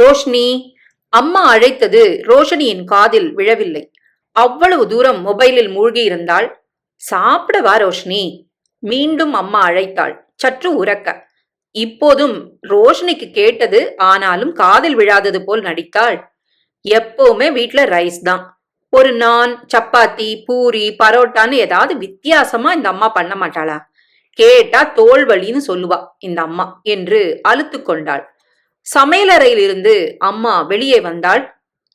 ரோஷினி அம்மா அழைத்தது ரோஷினியின் காதில் விழவில்லை. அவ்வளவு தூரம் மொபைலில் மூழ்கி இருந்தாள் சாப்பிடவா ரோஷினி? மீண்டும் அம்மா அழைத்தாள். சற்று உறக்க. இப்போதும் ரோஷினிக்கு கேட்டது ஆனாலும் காதில் விழாதது போல் நடித்தாள். எப்பவுமே வீட்ல ரைஸ் தான். ஒரு நான் சப்பாத்தி பூரி பரோட்டான்னு ஏதாவது வித்தியாசமா இந்த அம்மா பண்ண மாட்டாளா? கேட்டா தோல் வலின்னு சொல்லுவா இந்த அம்மா என்று அழுத்து கொண்டாள். சமையலறையிலிருந்து அம்மா வெளியே வந்தாள்.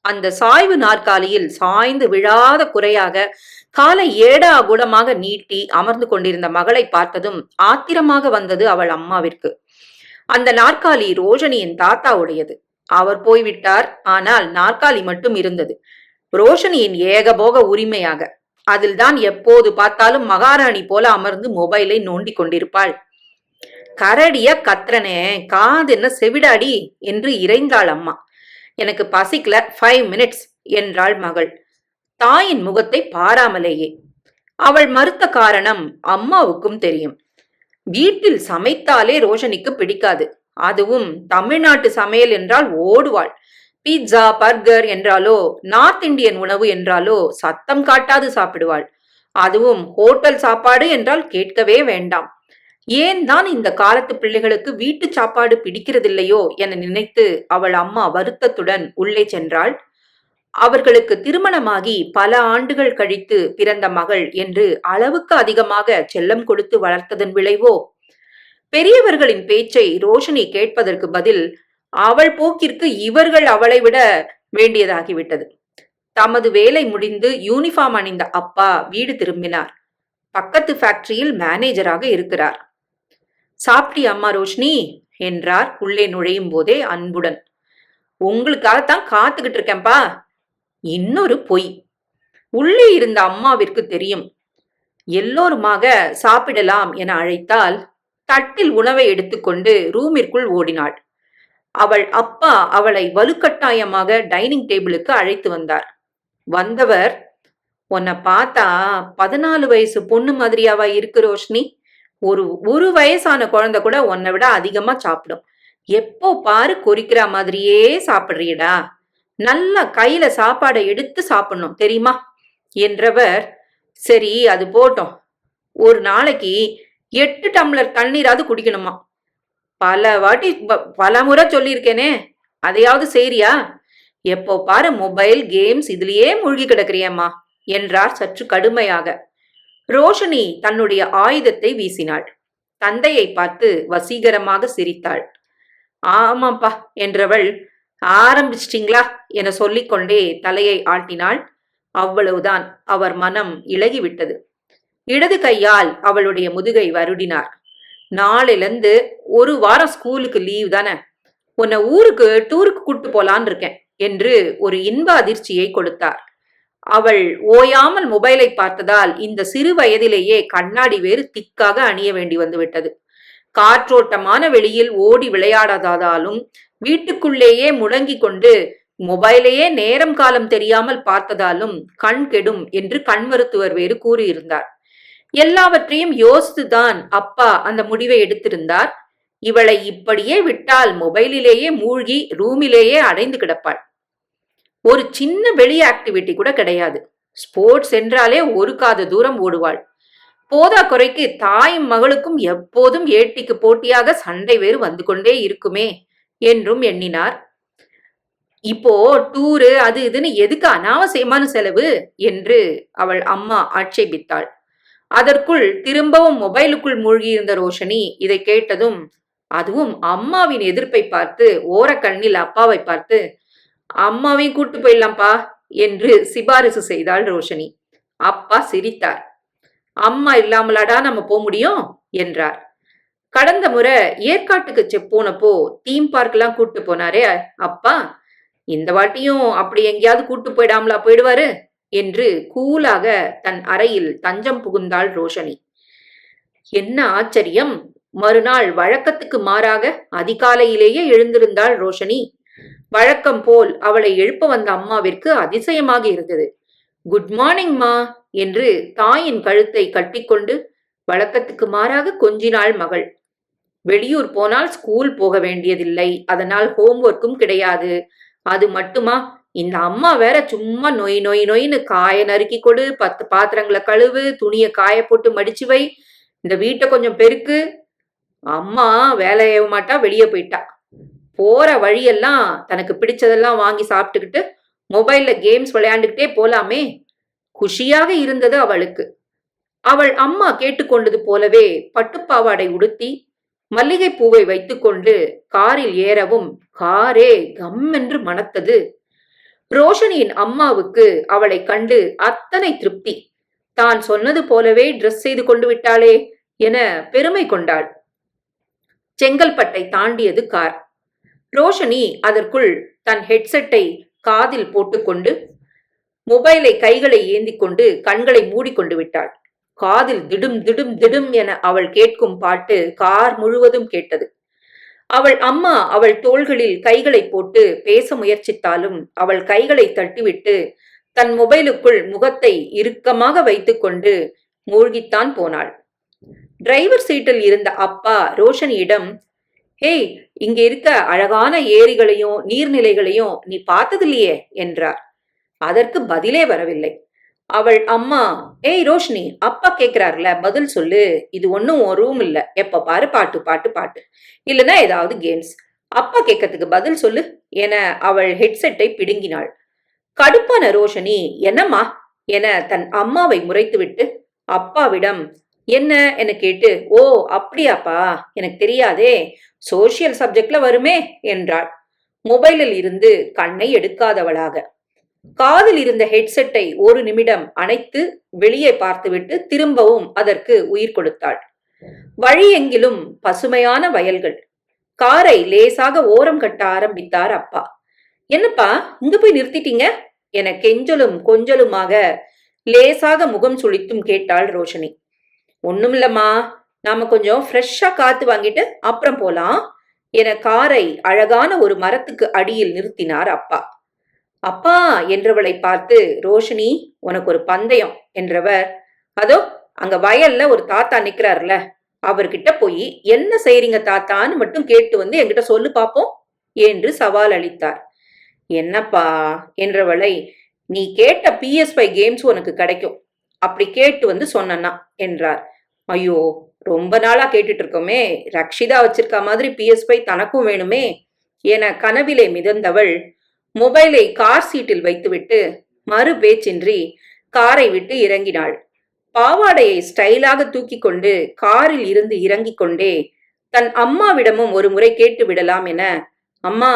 அந்த சாய்வு நாற்காலியில் சாய்ந்து விழாத குறையாக காலை ஏடா குடமாக நீட்டி அமர்ந்து கொண்டிருந்த மகளை பார்த்ததும் ஆத்திரமாக வந்தது அவள் அம்மாவிற்கு. அந்த நாற்காலி ரோஷனியின் தாத்தாவுடையது. அவர் போய்விட்டார் ஆனால் நாற்காலி மட்டும் இருந்தது. ரோஷனியின் ஏகபோக உரிமையாக. அதில்தான் எப்போது பார்த்தாலும் மகாராணி போல அமர்ந்து மொபைலை நோண்டி கொண்டிருப்பாள். கரடிய கத்ரனே காது என்ன செவிடாடி என்று இறைந்தாள் அம்மா. எனக்கு பசிக்கல ஃபைவ் மினிட்ஸ் என்றாள் மகள். தாயின் முகத்தை பாராமலேயே. அவள் மறுத்த காரணம் அம்மாவுக்கும் தெரியும். வீட்டில் சமைத்தாலே ரோஷனிக்கு பிடிக்காது. அதுவும் தமிழ்நாட்டு சமையல் என்றால் ஓடுவாள். பீட்சா பர்கர் என்றாலோ நார்த் இந்தியன் உணவு என்றாலோ சத்தம் காட்டாது சாப்பிடுவாள். அதுவும் ஹோட்டல் சாப்பாடு என்றால் கேட்கவே வேண்டாம். ஏன் தான் இந்த காலத்து பிள்ளைகளுக்கு வீட்டு சாப்பாடு பிடிக்கிறதில்லையோ என நினைத்து அவள் அம்மா வருத்தத்துடன் உள்ளே சென்றாள். அவர்களுக்கு திருமணமாகி பல ஆண்டுகள் கழித்து பிறந்த மகள் என்று அளவுக்கு அதிகமாக செல்லம் கொடுத்து வளர்த்ததன் விளைவோ? பெரியவர்களின் பேச்சை ரோஷினி கேட்பதற்கு பதில் அவள் போக்கிற்கு இவர்கள் அவளை விட வேண்டியதாகிவிட்டது. தமது வேலை முடிந்து யூனிஃபார்ம் அணிந்த அப்பா வீடு திரும்பினார். பக்கத்து ஃபேக்டரியில் மேனேஜராக இருக்கிறார். சாப்பிட்டி அம்மா ரோஷினி என்றார். உள்ளே நுழையும் போதே அன்புடன். உங்களுக்காகத்தான் காத்துக்கிட்டு இருக்கேன்பா இன்னொரு பொய். உள்ளே இருந்த அம்மாவிற்கு தெரியும். எல்லோருமாக சாப்பிடலாம் என அழைத்தால் தட்டில் உணவை எடுத்துக்கொண்டு ரூமிற்குள் ஓடினாள். அவள் அப்பா அவளை வலுக்கட்டாயமாக டைனிங் டேபிளுக்கு அழைத்து வந்தார். வந்தவர் உன்னை பார்த்தா பதினாலு வயசு பொண்ணு மாதிரியாவா இருக்கு ரோஷினி? ஒரு ஒரு வயசான குழந்தை கூட உன்னை விட அதிகமா சாப்பிடும். எப்போ பாரு கொறிக்கிற மாதிரியே சாப்பிடுறியடா நல்லா கையில சாப்பாடை எடுத்து சாப்பிடணும் தெரியுமா? என்றவர் சரி அது போட்டோம். ஒரு நாளைக்கு எட்டு டம்ளர் தண்ணீராவது குடிக்கணுமா? பல வாட்டி ப- பல முறை சொல்லியிருக்கேனே. அதையாவது செய்றியா? எப்போ பாரு மொபைல் கேம்ஸ் இதுலயே மூழ்கி கிடக்குறியம்மா என்றார் சற்று கடுமையாக. ரோஷினி தன்னுடைய ஆயுதத்தை வீசினாள். தந்தையை பார்த்து வசீகரமாக சிரித்தாள். ஆமாப்பா என்றவள் ஆரம்பிச்சிட்டிங்களா? என சொல்லிக்கொண்டே தலையை ஆட்டினாள். அவ்வளவுதான் அவர் மனம் இழகிவிட்டது இடது கையால் அவளுடைய முதுகை வருடினார். நாளிலிருந்து ஒரு வாரம் ஸ்கூலுக்கு லீவ் தானே? உன்னை ஊருக்கு டூருக்கு கூட்டு போலான் இருக்கேன் என்று ஒரு இன்ப அதிர்ச்சியை கொடுத்தார். அவள் ஓயாமல் மொபைலை பார்த்ததால் இந்த சிறு வயதிலேயே கண்ணாடி வேறு திக்காக அணிய வேண்டி வந்துவிட்டது. காற்றோட்டமான வெளியில் ஓடி விளையாடாததாலும் வீட்டுக்குள்ளேயே முடங்கிக் கொண்டு மொபைலையே நேரம் காலம் தெரியாமல் பார்த்ததாலும் கண் கெடும் என்று கண் மருத்துவர் வேறு கூறியிருந்தார். எல்லாவற்றையும் யோசித்துதான் அப்பா அந்த முடிவை எடுத்திருந்தார். இவளை இப்படியே விட்டால் மொபைலிலேயே மூழ்கி ரூமிலேயே அடைந்து கிடப்பாள். ஒரு சின்ன வெளி ஆக்டிவிட்டி கூட கிடையாது. ஸ்போர்ட்ஸ் என்றாலே ஒரு காத தூரம் ஓடுவாள். போதா குறைக்கு தாயும் மகளுக்கும் எப்போதும் ஏட்டிக்கு போட்டியாக சண்டை வேறு வந்து கொண்டே இருக்குமே என்றும் எண்ணினார். இப்போ டூரு அது இதுன்னு எதுக்கு அனாவசியமான செலவு என்று அவள் அம்மா ஆட்சேபித்தாள். அதற்குள் திரும்பவும் மொபைலுக்குள் மூழ்கியிருந்த ரோஷனி இதை கேட்டதும் அதுவும் அம்மாவின் எதிர்ப்பை பார்த்து ஓரக்கண்ணில் அப்பாவை பார்த்து அம்மாவையும் கூட்டு போயிடலாம்ப்பா என்று சிபாரிசு செய்தாள் ரோஷினி. அப்பா சிரித்தார். அம்மா இல்லாமலாடா நம்ம போக முடியும்? என்றார். கடந்த முறை ஏற்காட்டுக்கு செ- போனப்போ தீம் பார்க்கெல்லாம் கூட்டு போனாரே அப்பா. இந்த வாட்டியும் அப்படி எங்கேயாவது கூட்டு போயிடாமலா போயிடுவாரு? என்று கூலாக தன் அறையில் தஞ்சம் புகுந்தாள் ரோஷனி. என்ன ஆச்சரியம்! மறுநாள் வழக்கத்துக்கு மாறாக அதிகாலையிலேயே எழுந்திருந்தாள் ரோஷனி. வழக்கம் போல் அவளை எழுப்ப வந்த அம்மாவிற்கு அதிசயமாக இருந்தது. குட் மார்னிங் மா என்று தாயின் கழுத்தை கட்டிக்கொண்டு வழக்கத்துக்கு மாறாக கொஞ்சினாள் மகள். வெளியூர் போனால் ஸ்கூல் போக வேண்டியதில்லை. அதனால் ஹோம்ஒர்க்கும் கிடையாது. அது மட்டுமா? இந்த அம்மா வேற சும்மா நொய் நொய் நொய்னு காய நறுக்கி கொடு. பத்து பாத்திரங்களை கழுவு. துணியை காய போட்டு மடிச்சு வை. இந்த வீட்டை கொஞ்சம் பெருக்கு. அம்மா வேலைய மாட்டா வெளியே போயிட்டா. போற வழியெல்லாம் தனக்கு பிடிச்சதெல்லாம் வாங்கி சாப்பிட்டுக்கிட்டு மொபைல்ல கேம்ஸ் விளையாண்டுக்கிட்டே போலாமே. குஷியாக இருந்தது அவளுக்கு. அவள் அம்மா கேட்டுக்கொண்டது போலவே பட்டுப்பாவாடை உடுத்தி மல்லிகை பூவை வைத்துக்கொண்டு காரில் ஏறவும் காரே கம் என்று மணத்தது. ரோஷனியின் அம்மாவுக்கு அவளை கண்டு அத்தனை திருப்தி. தான் சொன்னது போலவே ட்ரெஸ் செய்து கொண்டு விட்டாளே என பெருமை கொண்டாள். செங்கல்பட்டை தாண்டியது கார். ரோஷனி அதற்குள் தன் ஹெட்செட்டை காதில் போட்டுக்கொண்டு மொபைலை கைகளை ஏந்தி கொண்டு கண்களை மூடிக்கொண்டு விட்டாள். காதில் திடும் திடும் திடும் என அவள் கேட்கும் பாட்டு கார் முழுவதும் கேட்டது. அவள் அம்மா அவள் தோள்களில் கைகளை போட்டு பேச முயற்சித்தாலும் அவள் கைகளை தட்டிவிட்டு தன் மொபைலுக்குள் முகத்தை இறுக்கமாக வைத்துக்கொண்டு மூழ்கித்தான் போனாள். டிரைவர் சீட்டில் இருந்த அப்பா ரோஷனியிடம் ஹேய் இங்க இருக்க அழகான ஏரிகளையும் நீர்நிலைகளையும் நீ பார்த்ததில்லையே என்றார். அதற்கு பதிலே வரவில்லை. அவள் அம்மா ஏய் ரோஷினி அப்பா கேக்குறாருல பதில் சொல்லு. இது ஒன்றும் ஒரு ரூம் இல்ல. எப்ப பாரு பாட்டு பாட்டு பாட்டு. இல்லைன்னா ஏதாவது கேம்ஸ் அப்பா கேட்கறதுக்கு பதில் சொல்லு என அவள் ஹெட்செட்டை பிடுங்கினாள். கடுப்பான ரோஷனி என்னம்மா? என தன் அம்மாவை முறைத்துவிட்டு அப்பாவிடம் என்ன? என கேட்டு ஓ அப்படியாப்பா? எனக்கு தெரியாதே. சோசியல் சப்ஜெக்ட்ல வருமே? என்றாள். மொபைலில் இருந்து கண்ணை எடுக்காதவளாக. காதில் இருந்த ஹெட்செட்டை ஒரு நிமிடம் அணைத்து வெளியே பார்த்துவிட்டு திரும்பவும் அதற்கு உயிர் கொடுத்தாள். வழியெங்கிலும் பசுமையான வயல்கள். காரை லேசாக ஓரம் கட்ட ஆரம்பித்தார் அப்பா. என்னப்பா இங்க போய் நிறுத்திட்டீங்க? என கெஞ்சலும் கொஞ்சலுமாக லேசாக முகம் சுழித்தும் கேட்டாள் ரோஷனி. ஒன்றுமில்லம்மா நாம் கொஞ்சம் ஃப்ரெஷ்ஷாக காற்று வாங்கிட்டு அப்புறம் போகலாம் என காரை அழகான ஒரு மரத்துக்கு அடியில் நிறுத்தினார் அப்பா. அப்பா என்றவளை பார்த்து ரோஷினி உனக்கு ஒரு பந்தயம் என்றவர். அதோ அங்க வயல்ல ஒரு தாத்தா நிக்கிறாருல அவர்கிட்ட போய் என்ன செய்றீங்க தாத்தான்னு மட்டும் கேட்டு வந்து என்கிட்ட சொல்லு பாப்போம் என்று சவால் அளித்தார். என்னப்பா? என்றவளை நீ கேட்ட பிஎஸ்பை கேம்ஸ் உனக்கு கிடைக்கும். அப்படி கேட்டு வந்து சொன்னா என்றார். ஐயோ ரொம்ப நாளா கேட்டுட்டு இருக்கோமே ரக்ஷிதா வச்சிருக்க மாதிரி பிஎஸ்பை தனக்கும் வேணுமே என கனவிலே மிதந்தவள் மொபைலை கார் சீட்டில் வைத்துவிட்டு மறு பேச்சின்றி காரை விட்டு இறங்கினாள். பாவாடையை ஸ்டைலாக தூக்கி கொண்டு காரில் இருந்து இறங்கிக் கொண்டே தன் அம்மாவிடமும் ஒரு முறை கேட்டு விடலாம் என அம்மா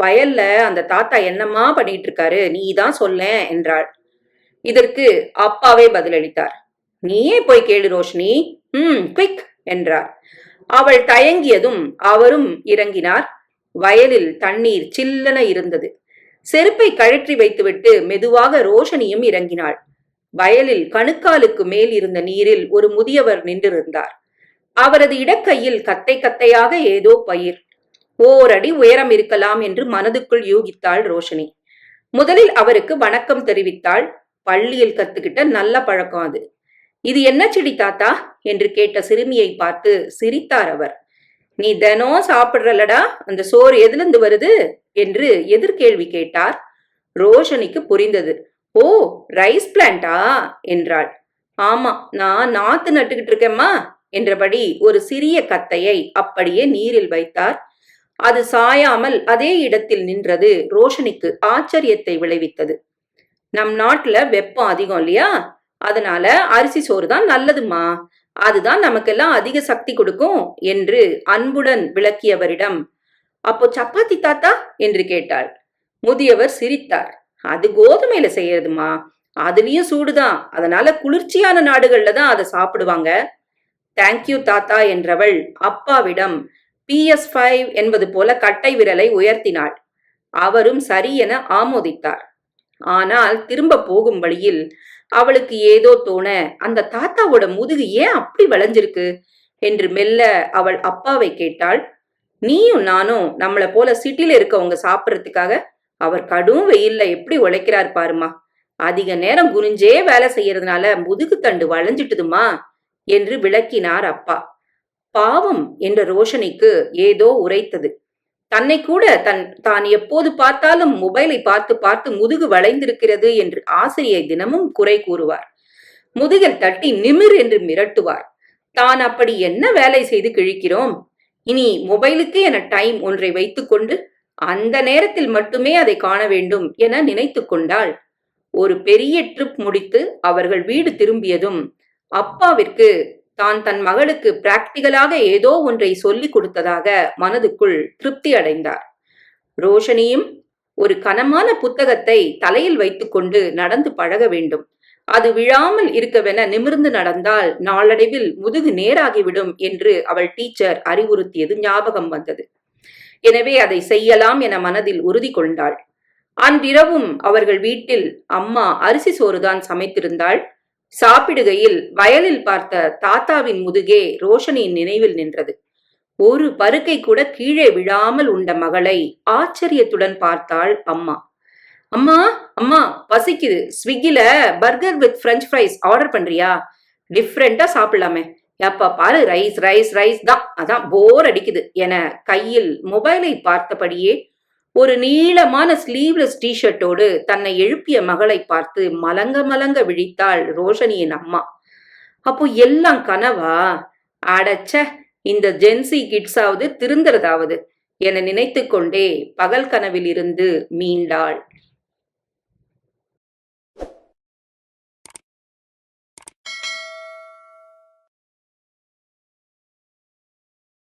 வயல்ல அந்த தாத்தா என்னம்மா பண்ணிட்டு இருக்காரு நீ தான் சொல்ல என்றாள். இதற்கு அப்பாவே பதிலளித்தார். நீயே போய் கேளு ரோஷினி. ம் குவிக் என்றார். அவள் தயங்கியதும் அவரும் இறங்கினார். வயலில் தண்ணீர் சில்லென இருந்தது. செருப்பை கழற்றி வைத்துவிட்டு மெதுவாக ரோஷனியும் இறங்கினாள். வயலில் கணுக்காலுக்கு மேல் இருந்த நீரில் ஒரு முதியவர் நின்றிருந்தார். அவரது இடக்கையில் கத்தை கத்தையாக ஏதோ பயிர். ஓரடி உயரம் இருக்கலாம் என்று மனதுக்குள் யூகித்தாள் ரோஷினி. முதலில் அவருக்கு வணக்கம் தெரிவித்தாள். பள்ளியில் கத்துக்கிட்ட நல்ல பழக்கம் அது. இது என்ன செடி தாத்தா? என்று கேட்ட சிறுமியை பார்த்து சிரித்தார் அவர். நீ தினம் சாப்பிடுறலடா அந்த சோறு எதுலேருந்து வருது? என்று எதிர்கேள்வி கேட்டார். ரோஷனிக்கு புரிந்தது. ஓ ரைஸ் பிளான்டா? என்றாள். ஆமா நான் நாத்து நட்டுக்கிட்டு இருக்கேம்மா என்றபடி ஒரு சிறிய கத்தையை அப்படியே நீரில் வைத்தார். அது சாயாமல் அதே இடத்தில் நின்றது ரோஷனிக்கு ஆச்சரியத்தை விளைவித்தது. நம் நாட்டுல வெப்பம் அதிகம் இல்லையா? அதனால அரிசி சோறு தான் நல்லதுமா அதுதான் நமக்கெல்லாம் அதிக சக்தி கொடுக்கும் என்று அன்புடன் விளக்கியவரிடம் அப்போ சப்பாத்தி தாத்தா? என்று கேட்டாள். முதியவர் சிரித்தார். அது கோதுமையில செய்யறதுமா அதுலயும் சூடுதான். அதனால குளிர்ச்சியான நாடுகள்ல தான் அதை சாப்பிடுவாங்க. தேங்க்யூ தாத்தா என்றவள் அப்பாவிடம் பி எஸ் ஃபைவ் என்பது போல கட்டை விரலை உயர்த்தினாள். அவரும் சரி என ஆமோதித்தார். ஆனால் திரும்ப போகும் வழியில் அவளுக்கு ஏதோ தோண அந்த தாத்தாவோட முதுகு ஏன் அப்படி வளைஞ்சிருக்கு? என்று மெல்ல அவள் அப்பாவை கேட்டாள். நீயும் நானும் நம்மளை போல சிட்டில இருக்கவங்க சாப்பிட்றதுக்காக அவர் கடும் வெயில்ல எப்படி உழைக்கிறார் பாருமா. அதிக நேரம் குனிஞ்சே வேலை செய்யறதுனால முதுகு தண்டு வளைஞ்சிட்டுதுமா? என்று விளக்கினார் அப்பா. பாவம் என்ற ரோஷனிக்கு ஏதோ உரைத்தது. தன்னை கூட தன் தான் எப்போது பார்த்தாலும் மொபைலை பார்த்து பார்த்து முதுகு வளைந்திருக்கிறது என்று ஆசிரியை தினமும் குறை கூறுவார். முதுகில் தட்டி நிமிர் என்று மிரட்டுவார். தான் அப்படி என்ன வேலை செய்து கிழிக்கிறோம்? இனி மொபைலுக்கு என டைம் ஒன்றை வைத்துக்கொண்டு அந்த நேரத்தில் மட்டுமே அதை காண வேண்டும் என நினைத்து கொண்டாள். ஒரு பெரிய ட்ரிப் முடித்து அவர்கள் வீடு திரும்பியதும் அப்பாவிற்கு தான் தன் மகளுக்கு பிராக்டிகலாக ஏதோ ஒன்றை சொல்லிக் கொடுத்ததாக மனதுக்குள் திருப்தி அடைந்தார். ரோஷனியும் ஒரு கனமான புத்தகத்தை தலையில் வைத்துக்கொண்டு நடந்து பழக வேண்டும். அது விழாமல் இருக்கவென நிமிர்ந்து நடந்தால் நாளடைவில் முதுகு நேராகிவிடும் என்று அவள் டீச்சர் அறிவுறுத்தியது ஞாபகம் வந்தது. எனவே அதை செய்யலாம் என மனதில் உறுதி கொண்டாள். அன்றிரவும் அவர்கள் வீட்டில் அம்மா அரிசி சோறுதான் சமைத்திருந்தாள். சாப்பிடுகையில் வயலில் பார்த்த தாத்தாவின் முதுகே ரோஷனியின் நினைவில் நின்றது. ஒரு பருக்கை கூட கீழே விழாமல் உண்ட மகளை ஆச்சரியத்துடன் பார்த்தாள் அம்மா. அம்மா அம்மா பசிக்குது. ஸ்விக்கில burger with French fries order பண்றியா? டிஃப்ரெண்டா சாப்பிடலாமே. எப்ப பாரு ரைஸ் ரைஸ் ரைஸ் தான். அதான் போர் அடிக்குது என கையில் மொபைலை பார்த்தபடியே ஒரு நீளமான ஸ்லீவ்லெஸ் டிஷர்ட்டோடு தன்னை எழுப்பிய மகளை பார்த்து மலங்க மலங்க விழித்தாள் ரோஷனியின் அம்மா. அப்போ எல்லாம் கனவா? அடச்ச இந்த ஜென்சி கிட்ஸாவது திருந்துறதாவது என நினைத்து கொண்டே பகல் கனவில் இருந்து மீண்டாள்.